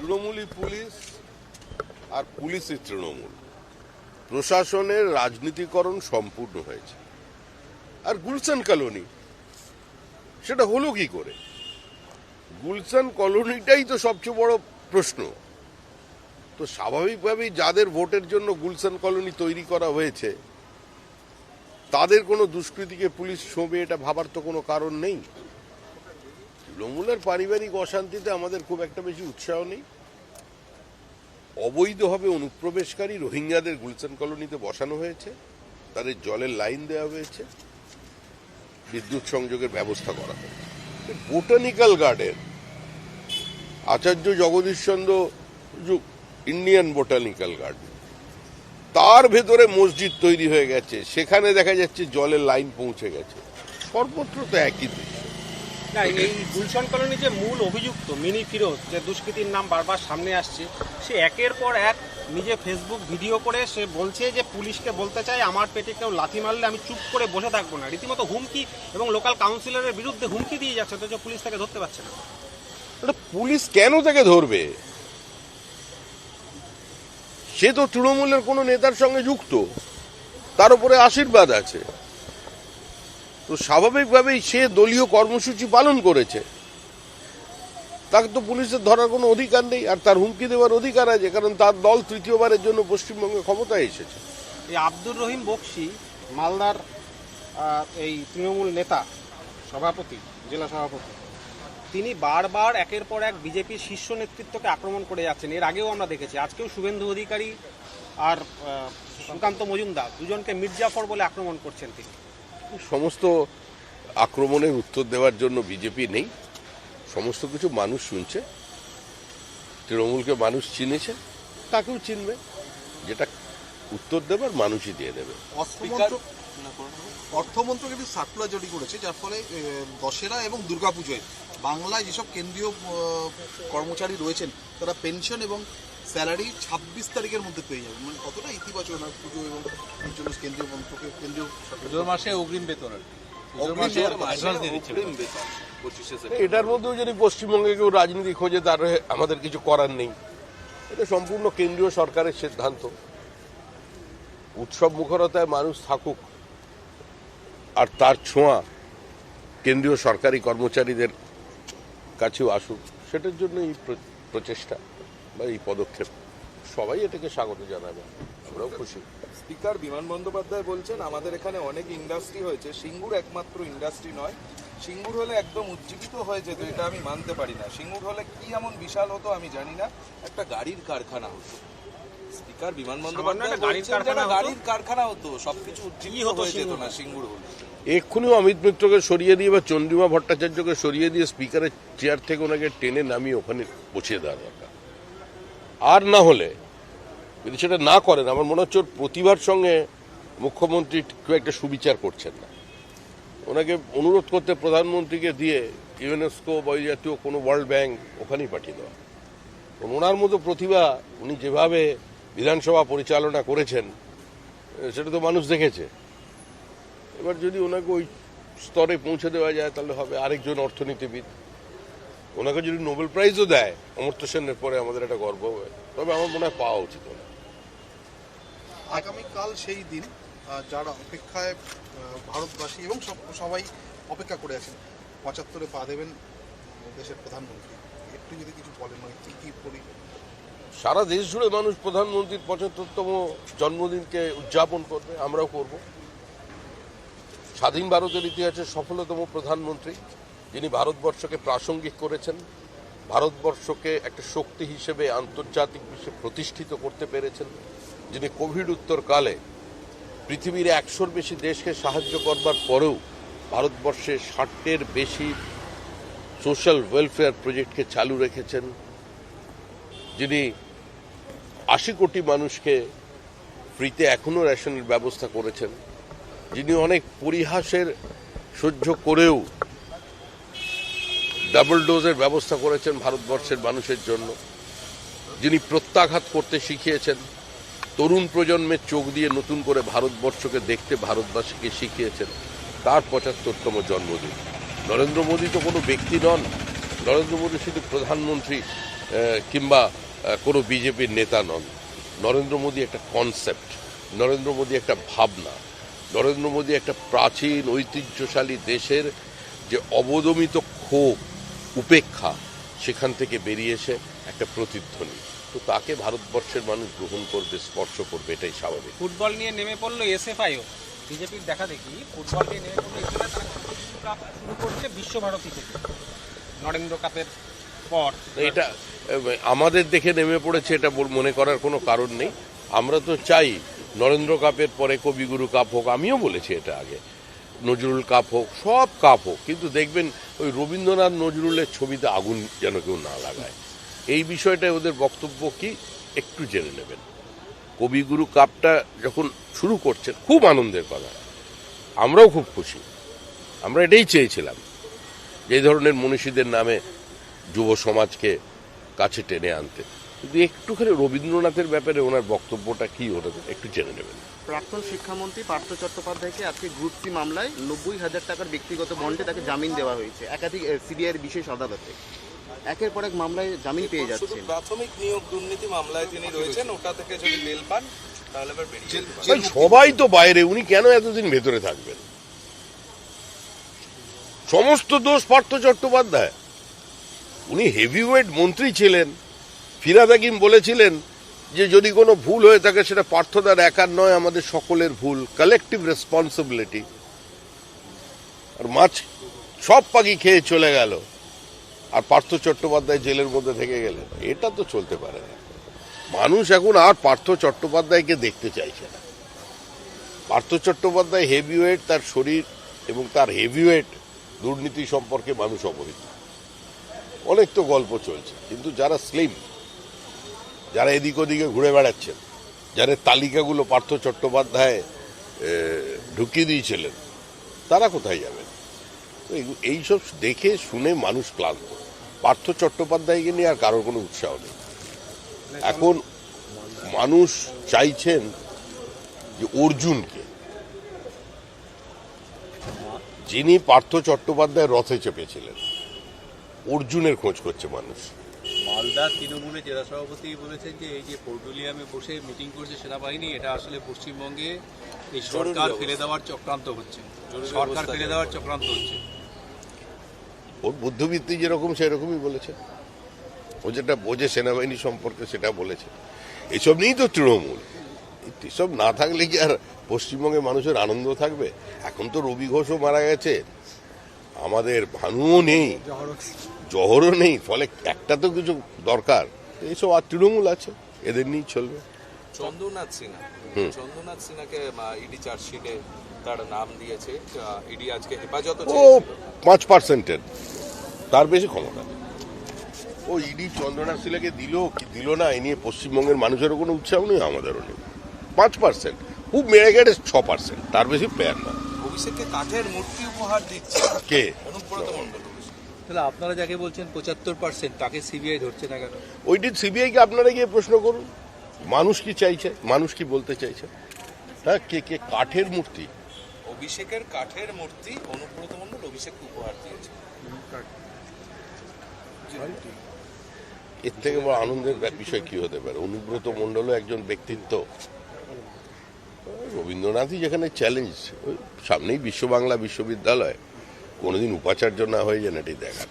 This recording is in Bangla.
তৃণমূলী পুলিশ আর পুলিশের তৃণমূল। প্রশাসনের রাজনীতিকরণ সম্পূর্ণ হয়েছে। আর গুলশান কলোনি, সেটা হলো কি করে? গুলশান কলোনিটাই তো সবচেয়ে বড় প্রশ্ন। তো স্বাভাবিকভাবেই যাদের ভোটের জন্য গুলশান কলোনি তৈরি করা হয়েছে, তাদের কোনো দুষ্কৃতিকে পুলিশ ছোঁবে এটা ভাবার তো কোনো কারণ নেই। তৃণমূলের পারিবারিক অশান্তিতে আমাদের খুব একটা বেশি উৎসাহ নেই। অবৈধভাবে অনুপ্রবেশকারী রোহিঙ্গাদের গুলশান কলোনিতে বসানো হয়েছে। তাদের জলের লাইন দেওয়া হয়েছে। বিদ্যুৎ সংযোগের ব্যবস্থা করা হয়েছে। বোটানিক্যাল গার্ডেন, আচার্য জগদীশ চন্দ্র যু- ইন্ডিয়ান বোটানিক্যাল গার্ডেন। তার ভেতরে মসজিদ তৈরি হয়ে গেছে। সেখানে দেখা যাচ্ছে জলের লাইন পৌঁছে গেছে। সর্বত্র তো একই দৃশ্য। না, এই গুলশন কলোনি যে মূল অভিযুক্ত, মিনি ফিরোজ, যে দুষ্কৃতির নাম বারবার সামনে আসছে, সে একের পর এক নিজে ফেসবুক ভিডিও করে সে বলছে যে, পুলিশকে বলতে চাই, আমার পেটে কেউ লাথি মারলে আমি চুপ করে বসে থাকব না। রীতিমতো হুমকি এবং লোকাল কাউন্সিলরের বিরুদ্ধে হুমকি দিয়ে যাচ্ছে, অথচ পুলিশ তাকে ধরতে পারছে না। পুলিশ কেন তাকে ধরবে? সে তো তৃণমূলের কোনো নেতার সঙ্গে যুক্ত। তার উপরে আশীর্বাদ আছে। তো স্বাভাবিকভাবেই সে দলীয় কর্মসূচি পালন করেছে। তাকে তো পুলিশের ধরার কোনো অধিকার নেই, আর তার হুমকি দেওয়ার অধিকার আছে, কারণ তার দল তৃতীয়বারের জন্য পশ্চিমবঙ্গে ক্ষমতায় এসেছে। এই আব্দুর রহিম বক্সি, মালদার এই তৃণমূল নেতা, সভাপতি, জেলা সভাপতি, তিনি বারবার একের পর এক বিজেপির শীর্ষ নেতৃত্বকে আক্রমণ করে যাচ্ছেন। এর আগেও আমরা দেখেছি, আজকেও শুভেন্দু অধিকারী আর সুকান্ত মজুমদার দুজনকে মির্জাফর বলে আক্রমণ করছেন তিনি। সমস্ত আক্রমণের উত্তর দেওয়ার জন্য বিজেপি নেই। সমস্ত কিছু মানুষ শুনছে। তৃণমূলকে মানুষ চিনেছে, তাকেও চিনবে। যেটা উত্তর দেবার মানুষই দিয়ে দেবে। অর্থমন্ত্রক একটি সার্কুলার জারি করেছে, যার ফলে দশেরা এবং দুর্গাপুজোয় বাংলায় যেসব কেন্দ্রীয় কর্মচারী রয়েছেন, তারা পেনশন এবং স্যালারি ছাব্বিশ তারিখের মধ্যে পেয়ে যাবেন মানে কতটা ইতিবাচক না পুজো এবং জন্য কেন্দ্রীয় মন্ত্রকে কেন্দ্রীয় পুজোর মাসে অগ্রিম বেতন আর এটার মধ্যেও যদি পশ্চিমবঙ্গে কেউ রাজনীতি খোঁজে তার আমাদের কিছু করার নেই। এটা সম্পূর্ণ কেন্দ্রীয় সরকারের সিদ্ধান্ত। উৎসব মুখরতায় মানুষ থাকুক আর তার ছোঁয়া কেন্দ্রীয় সরকারি কর্মচারীদের কাছেও আসুক সেটার জন্য এই প্রচেষ্টা। এই পদক্ষেপ। সবাই এটাকে স্বাগত জানাবে। আমরাও খুশি। স্পিকার বিমান বন্দ্যোপাধ্যায় বলছেন আমাদের এখানে অনেক ইন্ডাস্ট্রি হয়েছে। সিঙ্গুর একমাত্র ইন্ডাস্ট্রি নয়। সিঙ্গুর হলে একদম উজ্জীবিত হয়ে যেত এটা আমি মানতে পারি না। সিঙ্গুর হলে কি এমন বিশাল হতো আমি জানি না। একটা গাড়ির কারখানা হতো। স্পিকার বিমান বন্দ্যোপাধ্যায় গাড়ির কারখানা হতো? গাড়ির কারখানা হতো সবকিছু উজ্জীবিত হতো হয়ে যেত না সিঙ্গুর হলে। এক্ষুনিও অমিত মিত্রকে সরিয়ে দিয়ে বা চন্দ্রিমা ভট্টাচার্যকে সরিয়ে দিয়ে স্পিকারের চেয়ার থেকে ওনাকে টেনে নামিয়ে ওখানে বসিয়ে দেওয়া দরকার। আর না হলে, যদি সেটা না করেন, আমার মনে হচ্ছে ওর প্রতিভার সঙ্গে মুখ্যমন্ত্রী খুব একটা সুবিচার করছেন না। ওনাকে অনুরোধ করতে প্রধানমন্ত্রীকে দিয়ে ইউনেস্কো বা ওই জাতীয় কোনো ওয়ার্ল্ড ব্যাংক ওখানেই পাঠিয়ে দেওয়া। ওনার মতো প্রতিভা উনি যেভাবে বিধানসভা পরিচালনা করেছেন, সেটা তো মানুষ দেখেছে। এবার যদি ওনাকে ওই স্তরে পৌঁছে দেওয়া যায়, তাহলে হবে আরেকজন অর্থনীতিবিদ। ওনাকে যদি নোবেল প্রাইজও দেয় অমর্ত্য সেনের পরে আমাদের একটা গর্ব হবে। তবে আমার মনে হয় পাওয়া উচিত ওনার। আগামীকাল সেই দিন যারা অপেক্ষায় ভারতবাসী এবং সবাই অপেক্ষা করে আছেন পঁচাত্তরে পা দেবেন দেশের প্রধানমন্ত্রী। একটু যদি কিছু বলেন মানে কি কি পরি সারা দেশ জুড়ে মানুষ প্রধানমন্ত্রীর পঁচাত্তরতম জন্মদিনকে উদযাপন করবে আমরাও করব। স্বাধীন ভারতের ইতিহাসে সফলতম প্রধানমন্ত্রী। যিনি ভারতবর্ষকে প্রাসঙ্গিক করেছেন, ভারতবর্ষকে একটা শক্তি হিসেবে আন্তর্জাতিক বিশ্বে প্রতিষ্ঠিত করতে পেরেছেন, যিনি কোভিড উত্তরকালে পৃথিবীর একশোর বেশি দেশকে সাহায্য করবার পরেও ভারতবর্ষে ষাটের বেশি সোশ্যাল ওয়েলফেয়ার প্রজেক্টকে চালু রেখেছেন, যিনি আশি কোটি মানুষকে ফ্রিতে এখনও রেশনের ব্যবস্থা করেছেন, যিনি অনেক পরিহাসের সহ্য করেও ডাবল ডোজের ব্যবস্থা করেছেন ভারতবর্ষের মানুষের জন্য। যিনি প্রত্যাঘাত করতে শিখিয়েছেন, তরুণ প্রজন্মের চোখ দিয়ে নতুন করে ভারতবর্ষকে দেখতে ভারতবাসীকে শিখিয়েছেন তার পঁচাত্তরতম জন্মদিন। নরেন্দ্র মোদী তো কোনো ব্যক্তি নন। নরেন্দ্র মোদী শুধু প্রধানমন্ত্রী কিংবা কোনো বিজেপির নেতা নন। নরেন্দ্র মোদী একটা কনসেপ্ট নরেন্দ্র মোদী একটা ভাবনা, নরেন্দ্র মোদী একটা প্রাচীন ঐতিহ্যশালী দেশের যে অবদমিত ক্ষোভ উপেক্ষা সেখান থেকে বেরিয়ে এসে একটা প্রতিধ্বনি। তো তাকে ভারতবর্ষের মানুষ গ্রহণ করবে স্পর্শ করবে এটাই স্বাভাবিক। ফুটবল নিয়ে নেমে পড়ল এসএফআইও বিজেপির দেখা দেখি ফুটবল নিয়ে নেমে পড়ল তারা শুরু করছে বিশ্বভারতী থেকে। নরেন্দ্র কাপের পর। এটা আমাদের দেখে নেমে পড়েছে এটা মনে করার কোনো কারণ নেই। আমরা তো চাই নরেন্দ্র কাপের পরে কবিগুরু কাপ হোক আমিও বলেছি এটা আগে। নজরুল কাপ হোক, সব কাপ হোক, কিন্তু দেখবেন ওই রবীন্দ্রনাথ নজরুলের ছবিতে আগুন যেন কেউ না লাগায়। এই বিষয়টায় ওদের বক্তব্য কি? একটু জেনে নেবেন। কবিগুরু কাপটা যখন শুরু করছেন, খুব আনন্দের কথা। আমরাও খুব খুশি। আমরা এটাই চেয়েছিলাম যে ধরনের মনীষীদের নামে যুব সমাজকে কাছে টেনে আনতে। কিন্তু একটুখানি রবীন্দ্রনাথের ব্যাপারে ওনার বক্তব্যটা কি ওটা একটু জেনে নেবেন। প্রাক্তন শিক্ষামন্ত্রী পার্থ চট্টোপাধ্যায়কে আজকে গ্রুপ সি মামলায় নব্বই হাজার টাকার ব্যক্তিগত বন্ডে তাকে জামিন দেওয়া হয়েছে একাধিক সিবিআইয়ের বিশেষ আদালতে। একের পর এক মামলায় জামিন পেয়ে শুধু যাচ্ছেন। প্রাথমিক নিয়োগ দুর্নীতি মামলায় তিনি রয়েছেন ওটা থেকে যদি বেল পান তাহলে আবার বেরিয়ে সবাই তো বাইরে উনি কেন এতদিন ভেতরে থাকবেন? সমস্ত দোষ পার্থ চট্টোপাধ্যায়। উনি হেভিওয়েট মন্ত্রী ছিলেন। ফিরাদ হাকিম বলেছিলেন যে যদি কোনো ভুল হয়ে থাকে, সেটা পার্থদার একার নয়, আমাদের সকলের ভুল কালেকটিভ রেসপন্সিবিলিটি আর মাছ সব পাখি খেয়ে চলে গেল, আর পার্থ চট্টোপাধ্যায় জেলের মধ্যে থেকে গেলেন। এটা তো চলতে পারে না। মানুষ এখন আর পার্থ চট্টোপাধ্যায়কে দেখতে চাইছে না। পার্থ চট্টোপাধ্যায় হেভিওয়েট তার শরীর এবং তার হেভিওয়েট দুর্নীতি সম্পর্কে মানুষ অবহিত। অনেক তো গল্প চলছে, কিন্তু যারা স্লিম যারা এদিক ওদিকে ঘুরে বেড়াচ্ছেন, যাদের তালিকাগুলো পার্থ চট্টোপাধ্যায় ঢুকিয়ে দিয়েছিলেন, তারা কোথায় যাবেন? এইসব দেখে শুনে মানুষ ক্লান্ত। পার্থ চট্টোপাধ্যায়কে নিয়ে আর কারোর কোনো উৎসাহ নেই। এখন মানুষ চাইছেন যে অর্জুনকে। যিনি পার্থ চট্টোপাধ্যায় রথে চেপেছিলেন, অর্জুনের খোঁজ করছে মানুষ। মালদা তৃণমূলের জেলা সভাপতি বলেছেন যে এই যে পোর্টুলিয়ামে বসে মিটিং করছে সেনাবাহিনী এটা আসলে পশ্চিমবঙ্গে এই সরকার ফেলে দেওয়ার চক্রান্ত হচ্ছে। সরকার ফেলে দেওয়ার চক্রান্ত হচ্ছে। ওর বুদ্ধবৃত্তি যেরকম সেরকমই বলেছে। ও যেটা বোঝে সেনাবাহিনী সম্পর্কে সেটা বলেছে। এসব নিয়েই তো তৃণমূল। এসব না থাকলে কি আর পশ্চিমবঙ্গে মানুষের আনন্দ থাকবে? এখন তো রবি ঘোষও মারা গেছে। আমাদের ভানুও নেই। জহরও নেই ফলে একটা তো কিছু দরকার। এইসব আর তৃণমূল আছে। এদের নিয়েই চলবে। চন্দ্রনাথ সিনহা। চন্দ্রনাথ সিনহাকে ইডি চার্জশিটে তার নাম দিয়েছে ইডি আজকে হেফাজত ও পাঁচ পার্সেন্টের। তার বেশি ক্ষমতা। ও ইডি চন্দ্রনাথ শিলাকে দিল কি দিল না এ নিয়ে পশ্চিমবঙ্গের মানুষেরও কোনো উৎসাহ নেই আমাদেরও নেই। পাঁচ পার্সেন্ট। খুব মেরে গেলে ছ পার্সেন্ট। তার বেশি পেয়ার না। অভিষেককে কাঠের মূর্তি উপহার দিচ্ছে। কে? অনুব্রত মণ্ডল। তাহলে আপনারা যাকে বলছেন পঁচাত্তর পার্সেন্ট তাকে সিবিআই ধরছে না কেন? ওইটি সিবিআইকে আপনারা গিয়ে প্রশ্ন করুন। মানুষ কি চাইছে? মানুষ কি বলতে চাইছে? হ্যাঁ কে কে? কাঠের মূর্তি। অভিষেকের কাঠের মূর্তি অনুব্রত মণ্ডল অভিষেককে উপহার দিয়েছে। এর থেকে বড় আনন্দের বিষয় কি হতে পারে? অনুব্রত মণ্ডলও একজন ব্যক্তিত্ব। রবীন্দ্রনাথই যেখানে চ্যালেঞ্জ সামনেই বিশ্ব বাংলা বিশ্ববিদ্যালয়। কোনোদিন উপাচার্য না হয়ে যেন এটি দেখার